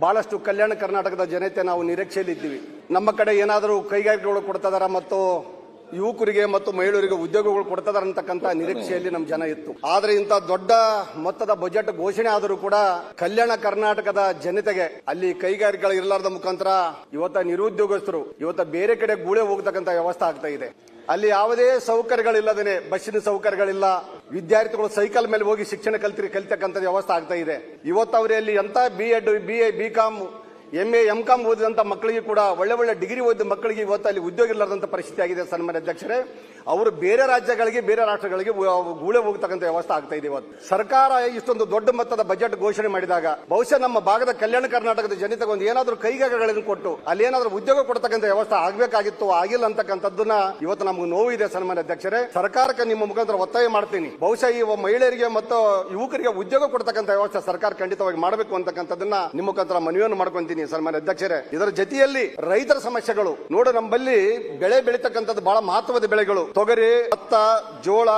ಬಹಳಷ್ಟು ಕಲ್ಯಾಣ ಕರ್ನಾಟಕದ ಜನತೆ ನಾವು ನಿರೀಕ್ಷೆಯಲ್ಲಿ ಇದ್ದೀವಿ ನಮ್ಮ ಕಡೆ ಏನಾದರೂ ಕೈಗಾರಿಕೆಗಳು ಕೊಡ್ತದಾರ ಮತ್ತು ಯುವಕರಿಗೆ ಮತ್ತು ಮಹಿಳೆಯರಿಗೆ ಉದ್ಯೋಗಗಳು ಕೊಡ್ತದಾರ ಅಂತಕ್ಕಂಥ ನಿರೀಕ್ಷೆಯಲ್ಲಿ ನಮ್ಮ ಜನ ಇತ್ತು. ಆದ್ರೆ ಇಂಥ ದೊಡ್ಡ ಮೊತ್ತದ ಬಜೆಟ್ ಘೋಷಣೆ ಆದರೂ ಕೂಡ ಕಲ್ಯಾಣ ಕರ್ನಾಟಕದ ಜನತೆಗೆ ಅಲ್ಲಿ ಕೈಗಾರಿಕೆಗಳು ಇರಲಾರದ ಮುಖಾಂತರ ಇವತ್ತ ನಿರುದ್ಯೋಗಸ್ಥರು, ಇವತ್ತ ಬೇರೆ ಕಡೆ ಗೂಳೆ ಹೋಗ್ತಕ್ಕಂಥ ವ್ಯವಸ್ಥೆ ಆಗ್ತಾ ಇದೆ. ಅಲ್ಲಿ ಯಾವುದೇ ಸೌಕರ್ಯಗಳಿಲ್ಲದೇನೆ, ಬಸ್ಸಿನ ಸೌಕರ್ಯಗಳಿಲ್ಲ, ವಿದ್ಯಾರ್ಥಿಗಳು ಸೈಕಲ್ ಮೇಲೆ ಹೋಗಿ ಶಿಕ್ಷಣ ಕಲ್ತಿ ಕಲಿತಕ್ಕಂಥ ವ್ಯವಸ್ಥೆ ಆಗ್ತಾ ಇದೆ. ಇವತ್ತು ಅವರಲ್ಲಿ ಎಂತ B Ed B A B Com M A M Com ಓದಿದಂತ ಮಕ್ಕಳಿಗೆ ಕೂಡ ಒಳ್ಳೆ ಒಳ್ಳೆ ಡಿಗ್ರಿ ಓದಿದ ಮಕ್ಕಳಿಗೆ ಇವತ್ತು ಅಲ್ಲಿ ಉದ್ಯೋಗ ಇಲ್ಲದಂತ ಪರಿಸ್ಥಿತಿ ಆಗಿದೆ, ಸನ್ಮಾನ್ಯ ಅಧ್ಯಕ್ಷರೇ. ಅವರು ಬೇರೆ ರಾಜ್ಯಗಳಿಗೆ, ಬೇರೆ ರಾಷ್ಟ್ರಗಳಿಗೆ ಗೂಳೆ ಹೋಗ್ತಕ್ಕಂಥ ವ್ಯವಸ್ಥೆ ಆಗ್ತಾ ಇದೆ ಇವತ್ತು. ಸರ್ಕಾರ ಇಷ್ಟೊಂದು ದೊಡ್ಡ ಮೊತ್ತದ ಬಜೆಟ್ ಘೋಷಣೆ ಮಾಡಿದಾಗ ಬಹುಶಃ ನಮ್ಮ ಭಾಗದ ಕಲ್ಯಾಣ ಕರ್ನಾಟಕದ ಜನತೆಗೆ ಒಂದು ಏನಾದರೂ ಕೈಗಾರಿಕೆಗಳನ್ನು ಕೊಟ್ಟು ಅಲ್ಲಿ ಏನಾದರೂ ಉದ್ಯೋಗ ಕೊಡ್ತಕ್ಕಂಥ ವ್ಯವಸ್ಥೆ ಆಗಬೇಕಾಗಿತ್ತು, ಆಗಿಲ್ಲ ಅಂತಕ್ಕಂಥದ್ದನ್ನ ಇವತ್ತು ನಮ್ಗೆ ನೋವು ಇದೆ, ಸನ್ಮಾನ್ಯ ಅಧ್ಯಕ್ಷರೇ. ಸರ್ಕಾರಕ್ಕೆ ನಿಮ್ಮ ಮುಖಾಂತರ ಒತ್ತಾಯ ಮಾಡ್ತೀನಿ. ಬಹುಶಃ ಈ ಮಹಿಳೆಯರಿಗೆ ಮತ್ತು ಯುವಕರಿಗೆ ಉದ್ಯೋಗ ಕೊಡ್ತಕ್ಕಂಥ ವ್ಯವಸ್ಥೆ ಸರ್ಕಾರ ಖಂಡಿತವಾಗಿ ಮಾಡಬೇಕು ಅಂತಕ್ಕಂಥದ್ದನ್ನ ನಿಮ್ಮ ಮುಖಾಂತರ ಮನವಿಯನ್ನು ಮಾಡ್ಕೊಂತೀನಿ. ಸನ್ಮಾನ್ಯ ಅಧ್ಯಕ್ಷರೇ, ಇದರ ಜೊತೆಯಲ್ಲಿ ರೈತರ ಸಮಸ್ಯೆಗಳು. ನೋಡು, ನಮ್ಮಲ್ಲಿ ಬೆಳೆ ಬೆಳೀತಕ್ಕಂಥದ್ದು ಬಹಳ ಮಹತ್ವದ ಬೆಳೆಗಳು. ತೊಗರಿ, ಭತ್ತ, ಜೋಳ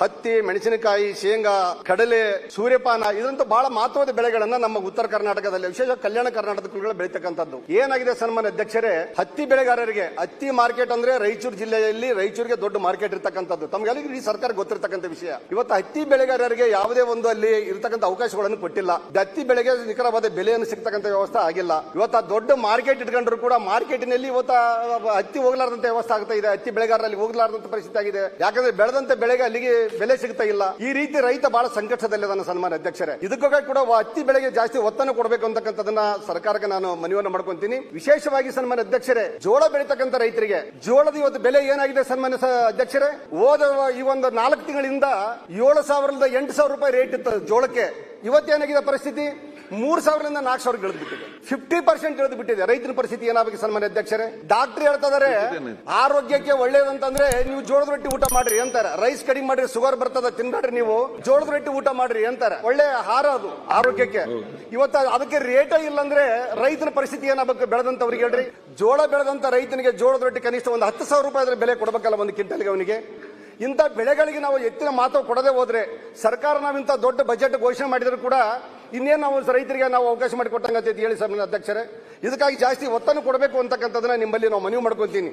ಹತ್ತಿ, ಮೆಣಸಿನಕಾಯಿ, ಶೇಂಗಾ, ಕಡಲೆ, ಸೂರ್ಯಪಾನ, ಇದಂತೂ ಬಹಳ ಮಹತ್ವದ ಬೆಳೆಗಳನ್ನ ನಮ್ಮ ಉತ್ತರ ಕರ್ನಾಟಕದಲ್ಲಿ, ವಿಶೇಷ ಕಲ್ಯಾಣ ಕರ್ನಾಟಕಗಳು ಬೆಳೀತಕ್ಕಂಥದ್ದು. ಏನಾಗಿದೆ ಸನ್ಮಾನ್ಯ ಅಧ್ಯಕ್ಷರೇ? ಹತ್ತಿ ಬೆಳೆಗಾರರಿಗೆ ಹತ್ತಿ ಮಾರ್ಕೆಟ್ ಅಂದ್ರೆ ರಾಯಚೂರು ಜಿಲ್ಲೆಯಲ್ಲಿ ರಾಯಚೂರಿಗೆ ದೊಡ್ಡ ಮಾರ್ಕೆಟ್ ಇರ್ತಕ್ಕಂಥದ್ದು. ತಮ್ಗೆಲ್ಲರಿಗೂ ಈ ಸರ್ಕಾರ ಗೊತ್ತಿರತಕ್ಕಂಥ ವಿಷಯ. ಇವತ್ತು ಹತ್ತಿ ಬೆಳೆಗಾರರಿಗೆ ಯಾವುದೇ ಒಂದು ಅಲ್ಲಿ ಇರತಕ್ಕಂಥ ಅವಕಾಶಗಳನ್ನು ಕೊಟ್ಟಿಲ್ಲ. ಹತ್ತಿ ಬೆಳೆಗೆ ನಿಖರವಾದ ಬೆಲೆಯನ್ನು ಸಿಗ್ತಕ್ಕಂಥ ವ್ಯವಸ್ಥೆ ಆಗಿಲ್ಲ. ಇವತ್ತು ದೊಡ್ಡ ಮಾರ್ಕೆಟ್ ಇಟ್ಕೊಂಡ್ರು ಕೂಡ ಮಾರ್ಕೆಟಿನಲ್ಲಿ ಇವತ್ತು ಹತ್ತಿ ಹೋಗ್ಲಾರ್ದಂತ ವ್ಯವಸ್ಥೆ ಆಗ್ತಾ ಇದೆ. ಹತ್ತಿ ಬೆಳೆಗಾರರಲ್ಲಿ ಹೋಗ್ಲಾರ್ದಂತ ಪರಿಸ್ಥಿತಿ ಆಗಿದೆ. ಯಾಕಂದ್ರೆ ಬೆಳೆದಂತ ಬೆಳೆಗೆ ಅಲ್ಲಿಗೆ ಬೆಲೆ ಸಿಗ್ತಾ ಇಲ್ಲ. ಈ ರೀತಿ ರೈತ ಬಹಳ ಸಂಕಷ್ಟದಲ್ಲಿದ್ದಾನೆ ಸನ್ಮಾನ ಅಧ್ಯಕ್ಷರೇ. ಇದಕ್ಕಾಗಿ ಕೂಡ ಹತ್ತಿ ಬೆಳೆಗೆ ಜಾಸ್ತಿ ಒತ್ತನ್ನು ಕೊಡಬೇಕು ಅಂತಕ್ಕಂಥದನ್ನ ಸರ್ಕಾರಕ್ಕೆ ನಾನು ಮನವಿಯನ್ನು ಮಾಡ್ಕೊಂತೀನಿ. ವಿಶೇಷವಾಗಿ ಸನ್ಮಾನ ಅಧ್ಯಕ್ಷರೇ, ಜೋಳ ಬೆಳೀತಕ್ಕಂಥ ರೈತರಿಗೆ, ಜೋಳದ ಇವತ್ತು ಬೆಲೆ ಏನಾಗಿದೆ ಸನ್ಮಾನ್ಯ ಸ- ಅಧ್ಯಕ್ಷರೇ? ಹೋದ ಈ ಒಂದು ನಾಲ್ಕು ತಿಂಗಳಿಂದ ಏಳು ಸಾವಿರದ ಎಂಟು ಸಾವಿರ ರೂಪಾಯಿ ರೇಟ್ ಇತ್ತು ಜೋಳಕ್ಕೆ. ಇವತ್ತೇನಾಗಿದೆ ಪರಿಸ್ಥಿತಿ? ಮೂರ್ ಸಾವಿರದಿಂದ ನಾಲ್ಕು ಸಾವಿರ ಇಳಿದು ಬಿಟ್ಟಿದೆ. ಫಿಫ್ಟಿ ಪರ್ಸೆಂಟ್ ಇಳಿದು ಬಿಟ್ಟಿದೆ. ರೈತನ ಪರಿಸ್ಥಿತಿ ಏನಾಗಬೇಕು ಸನ್ಮಾನ್ಯ ಅಧ್ಯಕ್ಷರೇ? ಡಾಕ್ಟರ್ ಹೇಳ್ತಿದಾರೆ ಆರೋಗ್ಯಕ್ಕೆ ಒಳ್ಳೇದಂತಂದ್ರೆ ನೀವು ಜೋಳದ ರೊಟ್ಟಿ ಊಟ ಮಾಡ್ರಿ ಅಂತಾರೆ. ರೈಸ್ ಕಡಿಮೆ ಮಾಡ್ರಿ ಶುಗರ್ ಬರ್ತದ ತಿನ್ಬೇಡ್ರಿ ನೀವು. ಜೋಳದ ರೊಟ್ಟಿ ಊಟ ಮಾಡ್ರಿ ಅಂತಾರೆ. ಒಳ್ಳೆ ಆಹಾರ ಅದು, ಆರೋಗ್ಯಕ್ಕೆ. ಇವತ್ತು ಅದಕ್ಕೆ ರೇಟ ಇಲ್ಲಂದ್ರೆ ರೈತನ ಪರಿಸ್ಥಿತಿ ಏನಾಗಬೇಕು ಬೆಳೆದಂತವ್ರಿಗೆ ಹೇಳ್ರಿ. ಜೋಳ ಬೆಳೆದಂತ ರೈತನಿಗೆ ಜೋಳದ ರೊಟ್ಟಿ ಕನಿಷ್ಠ ಒಂದು ಹತ್ತು ಸಾವಿರ ರೂಪಾಯಿ ಬೆಲೆ ಕೊಡಬೇಕಲ್ಲ ಒಂದು ಕ್ವಿಂಟಲ್ಗೆ ಅವನಿಗೆ. ಇಂಥ ಬೆಳೆಗಳಿಗೆ ನಾವು ಎತ್ತಿನ ಮಾತು ಕೊಡದೆ ಹೋದ್ರೆ ಸರ್ಕಾರ ನಾವಿಂತ ದೊಡ್ಡ ಬಜೆಟ್ ಘೋಷಣೆ ಮಾಡಿದ್ರು ಕೂಡ ಇನ್ನೇನು ನಾವು ರೈತರಿಗೆ ನಾವು ಅವಕಾಶ ಮಾಡಿ ಕೊಟ್ಟಂಗತ್ತೆ ಹೇಳಿ ಸರ್ ಅಧ್ಯಕ್ಷರೇ. ಇದಕ್ಕಾಗಿ ಜಾಸ್ತಿ ಒತ್ತನ್ನು ಕೊಡಬೇಕು ಅಂತಕ್ಕಂಥದ್ದನ್ನ ನಿಮ್ಮಲ್ಲಿ ನಾವು ಮನವಿ ಮಾಡ್ಕೊಂತೀನಿ